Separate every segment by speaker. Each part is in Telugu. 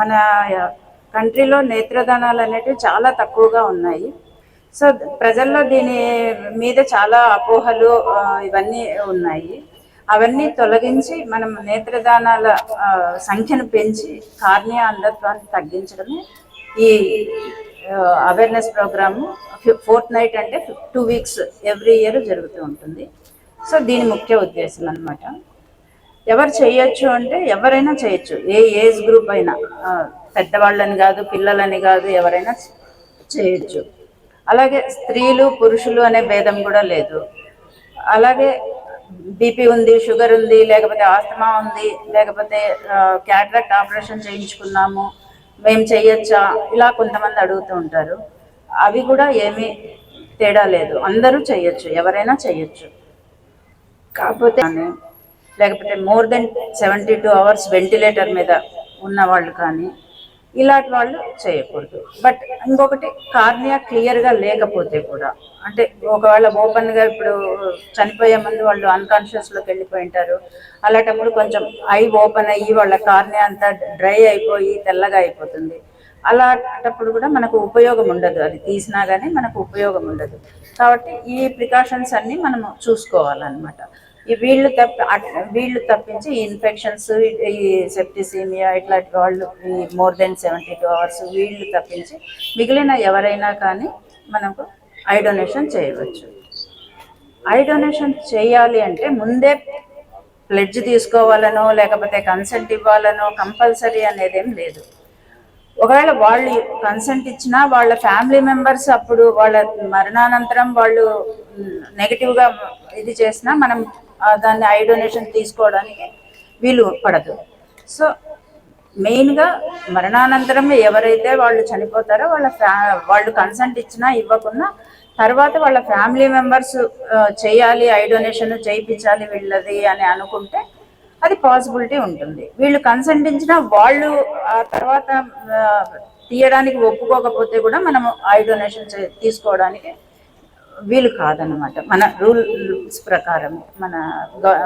Speaker 1: మన కంట్రీలో నేత్రదానాలు అనేటివి చాలా తక్కువగా ఉన్నాయి. సో ప్రజల్లో దీని మీద చాలా అపోహలు ఇవన్నీ ఉన్నాయి. అవన్నీ తొలగించి మనం నేత్రదానాల సంఖ్యను పెంచి కార్నియా అంధత్వాన్ని తగ్గించడమే ఈ అవేర్నెస్ ప్రోగ్రాము. ఫోర్త్ నైట్ అంటే టూ వీక్స్ ఎవ్రీ ఇయర్ జరుగుతూ ఉంటుంది. సో దీని ముఖ్య ఉద్దేశం అన్నమాట. ఎవరు చేయొచ్చు అంటే ఎవరైనా చేయొచ్చు. ఏ ఏజ్ గ్రూప్ అయినా. పెద్దవాళ్ళని కాదు పిల్లలని కాదు ఎవరైనా చేయొచ్చు. అలాగే స్త్రీలు పురుషులు అనే భేదం కూడా లేదు. అలాగే బీపీ ఉంది షుగర్ ఉంది లేకపోతే ఆస్తమా ఉంది లేకపోతే క్యాట్రాక్ట్ ఆపరేషన్ చేయించుకున్నాము మేము చేయొచ్చా? ఇలా కొంతమంది అడుగుతూ ఉంటారు. అవి కూడా ఏమీ తేడా లేదు. అందరూ చేయొచ్చు ఎవరైనా చేయొచ్చు. కాకపోతే లేకపోతే more than seventy two hours ventilator మీద ఉన్న వాళ్ళు కానీ ఇలాంటి వాళ్ళు చేయకూడదు. బట్ ఇంకొకటి కార్నియా క్లియర్గా లేకపోతే కూడా అంటే ఒకవేళ ఓపెన్గా ఇప్పుడు చనిపోయే ముందు వాళ్ళు అన్కాన్షియస్లోకి వెళ్ళిపోయి ఉంటారు అలాంటప్పుడు కొంచెం ఐ ఓపెన్ అయ్యి వాళ్ళ కార్నియా అంతా డ్రై అయిపోయి తెల్లగా అయిపోతుంది. అలాంటప్పుడు కూడా మనకు ఉపయోగం ఉండదు అది తీసినా కానీ మనకు ఉపయోగం ఉండదు. కాబట్టి ఈ ప్రికాషన్స్ అన్నీ మనము చూసుకోవాలన్నమాట. ఈ వీళ్ళు తప్ప అట్- వీళ్ళు తప్పించి ఈ ఇన్ఫెక్షన్స్ ఈ సెప్టిసీమియా ఇట్లాంటి వాళ్ళు ఈ more than seventy two hours వీళ్ళు తప్పించి మిగిలిన ఎవరైనా కానీ మనకు ఐ డొనేషన్ చేయవచ్చు. ఐ డొనేషన్ చేయాలి అంటే ముందే ప్లెడ్జ్ తీసుకోవాలనో లేకపోతే కన్సెంట్ ఇవ్వాలనో కంపల్సరీ అనేది ఏం లేదు. ఒకవేళ వాళ్ళు కన్సెంట్ ఇచ్చినా వాళ్ళ ఫ్యామిలీ మెంబర్స్ అప్పుడు వాళ్ళ మరణానంతరం వాళ్ళు నెగిటివ్గా ఇది చేసినా మనం దాన్ని ఐ డొనేషన్ తీసుకోవడానికి వీలు పడదు. సో మెయిన్గా మరణానంతరం ఎవరైతే వాళ్ళు చనిపోతారో వాళ్ళ ఫ్యా వాళ్ళు కన్సెంట్ ఇచ్చినా ఇవ్వకున్నా తర్వాత వాళ్ళ ఫ్యామిలీ మెంబర్స్ చేయాలి ఐ డొనేషన్ చేయించాలి వీళ్ళది అని అనుకుంటే అది పాసిబిలిటీ ఉంటుంది. వీళ్ళు కన్సెంట్ ఇచ్చిన వాళ్ళు ఆ తర్వాత తీయడానికి ఒప్పుకోకపోతే కూడా మనము ఐ డొనేషన్ తీసుకోవడానికి వీలు కాదనమాట మన రూల్స్ ప్రకారం మన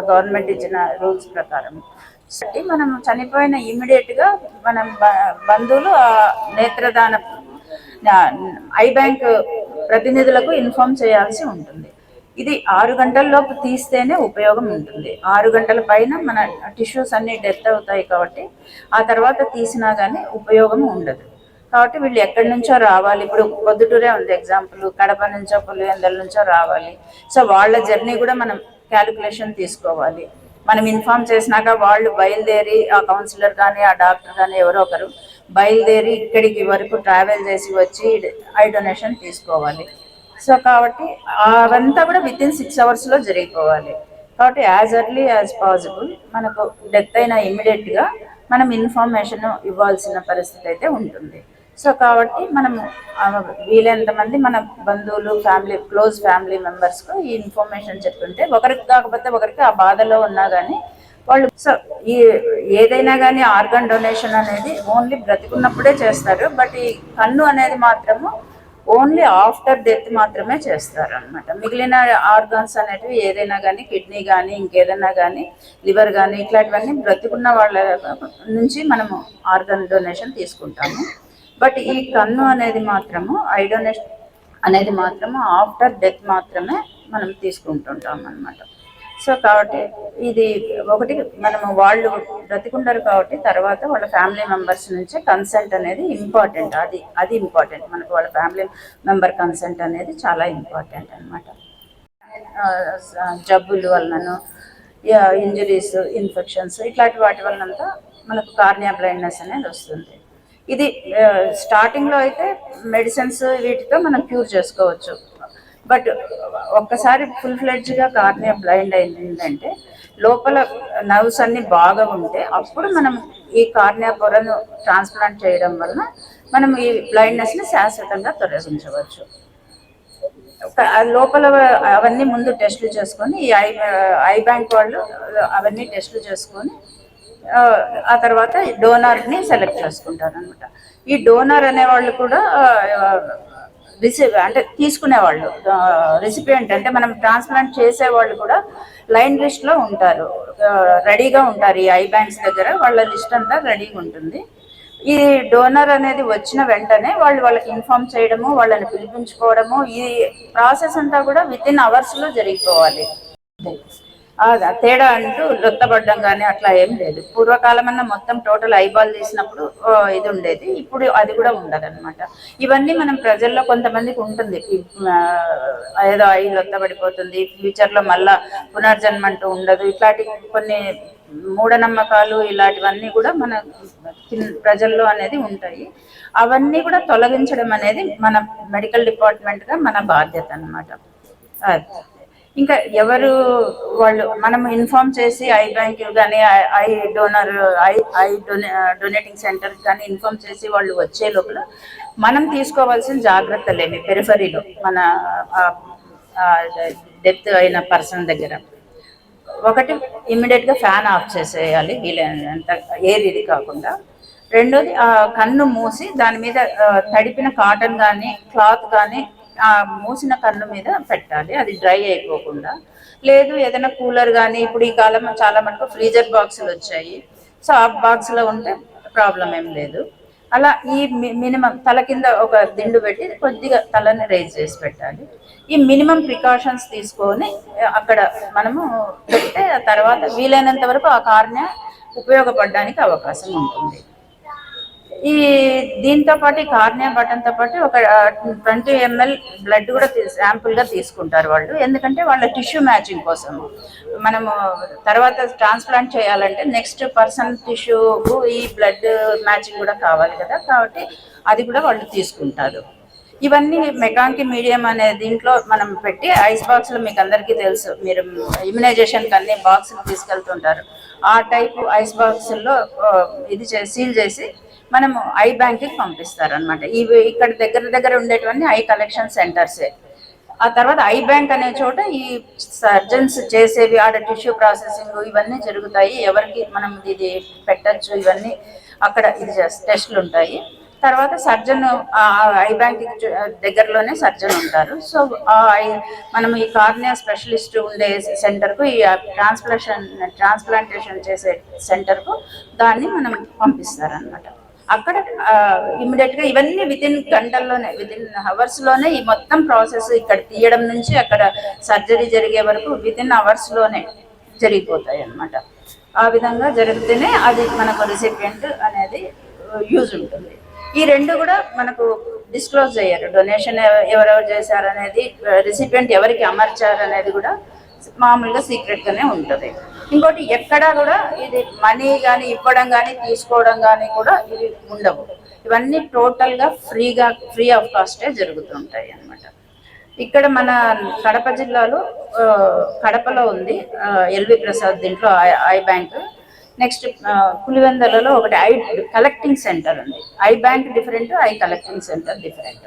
Speaker 1: గవర్నమెంట్ ఇచ్చిన రూల్స్ ప్రకారం. కాబట్టి మనం చనిపోయిన ఇమ్మీడియట్గా మనం బంధువులు నేత్రదాన ఐ బ్యాంక్ ప్రతినిధులకు ఇన్ఫార్మ్ చేయాల్సి ఉంటుంది. ఇది ఆరు గంటల లోపు తీస్తేనే ఉపయోగం ఉంటుంది. ఆరు గంటల పైన మన టిష్యూస్ అన్ని డెత్ అవుతాయి కాబట్టి ఆ తర్వాత తీసినా కానీ ఉపయోగం ఉండదు. కాబట్టి వీళ్ళు ఎక్కడి నుంచో రావాలి. ఇప్పుడు పొద్దుటూరే ఉంది ఎగ్జాంపుల్ కడప నుంచో పులివెందుల నుంచో రావాలి. సో వాళ్ళ జర్నీ కూడా మనం క్యాలిక్యులేషన్ తీసుకోవాలి. మనం ఇన్ఫార్మ్ చేసినాక వాళ్ళు బయలుదేరి ఆ కౌన్సిలర్ కానీ ఆ డాక్టర్ కానీ ఎవరో ఒకరు బయలుదేరి ఇక్కడికి వరకు ట్రావెల్ చేసి వచ్చి ఐ డొనేషన్ తీసుకోవాలి. సో కాబట్టి అవంతా కూడా విత్ ఇన్ సిక్స్ అవర్స్లో జరిగిపోవాలి. కాబట్టి యాజ్ ఎర్లీ యాజ్ పాసిబుల్ మనకు డెత్ అయిన ఇమ్మీడియట్గా మనం ఇన్ఫర్మేషన్ ఇవ్వాల్సిన పరిస్థితి అయితే ఉంటుంది. సో కాబట్టి మనము వీలైనంత మంది మన బంధువులు ఫ్యామిలీ క్లోజ్ ఫ్యామిలీ మెంబర్స్కు ఈ ఇన్ఫర్మేషన్ చెప్తుంటే ఒకరికి కాకపోతే ఒకరికి ఆ బాధలో ఉన్నా కానీ వాళ్ళు సో ఈ ఏదైనా కానీ ఆర్గన్ డొనేషన్ అనేది ఓన్లీ బ్రతికున్నప్పుడే చేస్తారు. బట్ ఈ కన్ను అనేది మాత్రము ఓన్లీ ఆఫ్టర్ డెత్ మాత్రమే చేస్తారు అనమాట మిగిలిన ఆర్గాన్స్ అనేటివి ఏదైనా కానీ కిడ్నీ కానీ ఇంకేదైనా కానీ లివర్ కానీ ఇట్లాంటివన్నీ బ్రతికున్న వాళ్ళ నుంచి మనము ఆర్గన్ డొనేషన్ తీసుకుంటాము. బట్ ఈ కన్ను అనేది మాత్రము ఐడోనెస్ట్ అనేది మాత్రము ఆఫ్టర్ డెత్ మాత్రమే మనం తీసుకుంటుంటాం అన్నమాట. సో కాబట్టి ఇది ఒకటి మనము వాళ్ళు బ్రతికుండరు కాబట్టి తర్వాత వాళ్ళ ఫ్యామిలీ మెంబర్స్ నుంచి కన్సెంట్ అనేది ఇంపార్టెంట్. అది అది ఇంపార్టెంట్. మనకు వాళ్ళ ఫ్యామిలీ మెంబర్ కన్సెంట్ అనేది చాలా ఇంపార్టెంట్ అనమాట జబ్బుల వలనను ఇంజరీస్ ఇన్ఫెక్షన్స్ ఇట్లాంటి వాటి వలనంతా మనకు కార్నియా బ్లైండ్నెస్ అనేది వస్తుంది. ఇది స్టార్టింగ్లో అయితే మెడిసిన్స్ వీటితో మనం క్యూర్ చేసుకోవచ్చు. బట్ ఒక్కసారి ఫుల్ ఫ్లెడ్జ్గా కార్నియా బ్లైండ్ అయిందంటే లోపల నర్వ్స్ అన్ని బాగా ఉంటే అప్పుడు మనం ఈ కార్నియా పొరను ట్రాన్స్ప్లాంట్ చేయడం వలన మనం ఈ బ్లైండ్నెస్ని శాశ్వతంగా తొలగించవచ్చు. లోపల అవన్నీ ముందు టెస్టులు చేసుకొని ఈ ఐ ఐ బ్యాంక్ వాళ్ళు అవన్నీ టెస్టులు చేసుకొని ఆ, తర్వాత డోనర్ని సెలెక్ట్ చేసుకుంటారు అనమాట ఈ డోనర్ అనేవాళ్ళు కూడా రిసీవ్ అంటే తీసుకునేవాళ్ళు. రెసిపియంట్ అంటే మనం ట్రాన్స్ప్లాంట్ చేసేవాళ్ళు కూడా లైన్ లిస్ట్లో ఉంటారు. రెడీగా ఉంటారు ఈ ఐ బ్యాంక్స్ దగ్గర వాళ్ళ లిస్ట్ అంతా రెడీగా ఉంటుంది. ఈ డోనర్ అనేది వచ్చిన వెంటనే వాళ్ళు వాళ్ళకి ఇన్ఫార్మ్ చేయడము వాళ్ళని పిలిపించుకోవడము ఈ ప్రాసెస్ అంతా కూడా విత్ ఇన్ అవర్స్లో జరిగిపోవాలి. తేడా అంటూ లొత్తపడడం కానీ అట్లా ఏం లేదు. పూర్వకాలం అన్న మొత్తం టోటల్ ఐబాల్ తీసినప్పుడు ఇది ఉండేది. ఇప్పుడు అది కూడా ఉండదన్నమాట. ఇవన్నీ మనం ప్రజల్లో కొంతమందికి ఉంటుంది. ఏదో ఐ లొత్తబడిపోతుంది ఫ్యూచర్లో మళ్ళా పునర్జన్మ అంటూ ఉండదు. ఇట్లాంటి కొన్ని మూఢనమ్మకాలు ఇలాంటివన్నీ కూడా మన ప్రజల్లో అనేది ఉంటాయి. అవన్నీ కూడా తొలగించడం అనేది మన మెడికల్ డిపార్ట్మెంట్గా మన బాధ్యత అన్నమాట. అది. ఇంకా ఎవరు వాళ్ళు మనం ఇన్ఫార్మ్ చేసి ఐ బ్యాంక్ కానీ eye donor eye eye done donating centre కానీ ఇన్ఫార్మ్ చేసి వాళ్ళు వచ్చే లోపల మనం తీసుకోవాల్సిన జాగ్రత్తలేమి పెరిఫరీలో మన డెత్ అయిన పర్సన్ దగ్గర. ఒకటి ఇమ్మీడియట్గా ఫ్యాన్ ఆఫ్ చేసేయాలి వీలైనంత ఎయిర్ ఇది కాకుండా. రెండోది కన్ను మూసి దాని మీద తడిపిన కాటన్ కానీ క్లాత్ కానీ ఆ మూసిన కన్ను మీద పెట్టాలి. అది డ్రై అయిపోకుండా. లేదు ఏదైనా కూలర్ కానీ ఇప్పుడు ఈ కాలం చాలా మటుకు ఫ్రీజర్ బాక్సులు వచ్చాయి. సో ఆ బాక్స్లో ఉంటే ప్రాబ్లం ఏం లేదు. అలా ఈ మినిమం తల కింద ఒక దిండు పెట్టి కొద్దిగా తలని రేజ్ చేసి పెట్టాలి. ఈ మినిమం ప్రికాషన్స్ తీసుకొని అక్కడ మనము పెడితే తర్వాత వీలైనంత వరకు ఆ కార్ని ఉపయోగపడడానికి అవకాశం ఉంటుంది. ఈ దీంతో పాటు ఈ కార్నియా బటన్తో పాటు ఒక ట్వంటీ ఎంఎల్ బ్లడ్ కూడా శాంపుల్గా తీసుకుంటారు వాళ్ళు. ఎందుకంటే వాళ్ళ టిష్యూ మ్యాచింగ్ కోసం. మనము తర్వాత ట్రాన్స్ప్లాంట్ చేయాలంటే నెక్స్ట్ పర్సన్ టిష్యూ ఈ బ్లడ్ మ్యాచింగ్ కూడా కావాలి కదా. కాబట్టి అది కూడా వాళ్ళు తీసుకుంటారు. ఇవన్నీ మెకాంకి మీడియం అనే దీంట్లో మనం పెట్టి ఐస్ బాక్స్లో మీకు అందరికీ తెలుసు. మీరు ఇమ్యునైజేషన్కి అన్ని బాక్స్ తీసుకెళ్తుంటారు. ఆ టైప్ ఐస్ బాక్స్లో ఆ, ఇది సీల్ చేసి మనము ఐ బ్యాంక్కి పంపిస్తారు అనమాట ఇవి ఇక్కడ దగ్గర దగ్గర ఉండేటువంటి ఐ కలెక్షన్ సెంటర్సే. ఆ తర్వాత ఐ బ్యాంక్ అనే చోట ఈ సర్జన్స్ చేసేవి ఆడ టిష్యూ ప్రాసెసింగ్ ఇవన్నీ జరుగుతాయి. ఎవరికి మనం ఇది పెట్టచ్చు ఇవన్నీ అక్కడ ఇది టెస్ట్లు ఉంటాయి. తర్వాత సర్జన్ ఐ బ్యాంక్ దగ్గరలోనే సర్జన్ ఉంటారు. సో ఆ ఐ- మనం ఈ కార్నియా స్పెషలిస్ట్ ఉండే సెంటర్కు ఈ ట్రాన్స్ప్లాంటేషన్ ట్రాన్స్ప్లాంటేషన్ చేసే సెంటర్కు దాన్ని మనం పంపిస్తారనమాట అక్కడ ఇమ్మీడియట్గా ఇవన్నీ విత్ ఇన్ గంటల్లోనే విత్ ఇన్ అవర్స్లోనే ఈ మొత్తం ప్రాసెస్ ఇక్కడ తీయడం నుంచి అక్కడ సర్జరీ జరిగే వరకు విత్ ఇన్ అవర్స్లోనే జరిగిపోతాయి అన్నమాట ఆ విధంగా జరిగితేనే అది మనకు రిసిపియంట్ అనేది యూజ్ ఉంటుంది. ఈ రెండు కూడా మనకు డిస్క్లోజ్ అయ్యారు డొనేషన్ ఎవరెవరు చేశారనేది రిసిపియంట్ ఎవరికి అమర్చారు అనేది కూడా మామూలుగా సీక్రెట్గానే ఉంటుంది. ఇంకోటి ఎక్కడా కూడా ఇది మనీ కానీ ఇవ్వడం కానీ తీసుకోవడం కానీ కూడా ఇవి ఉండవు. ఇవన్నీ టోటల్గా ఫ్రీగా ఫ్రీ ఆఫ్ కాస్టే జరుగుతుంటాయి అన్నమాట. ఇక్కడ మన కడప జిల్లాలో కడపలో ఉంది ఎల్వి ప్రసాద్ దీంట్లో ఐ- ఐ బ్యాంక్. నెక్స్ట్ పులివెందలలో ఒకటి ఐ కలెక్టింగ్ సెంటర్ ఉంది. Eye bank different eye collecting centre different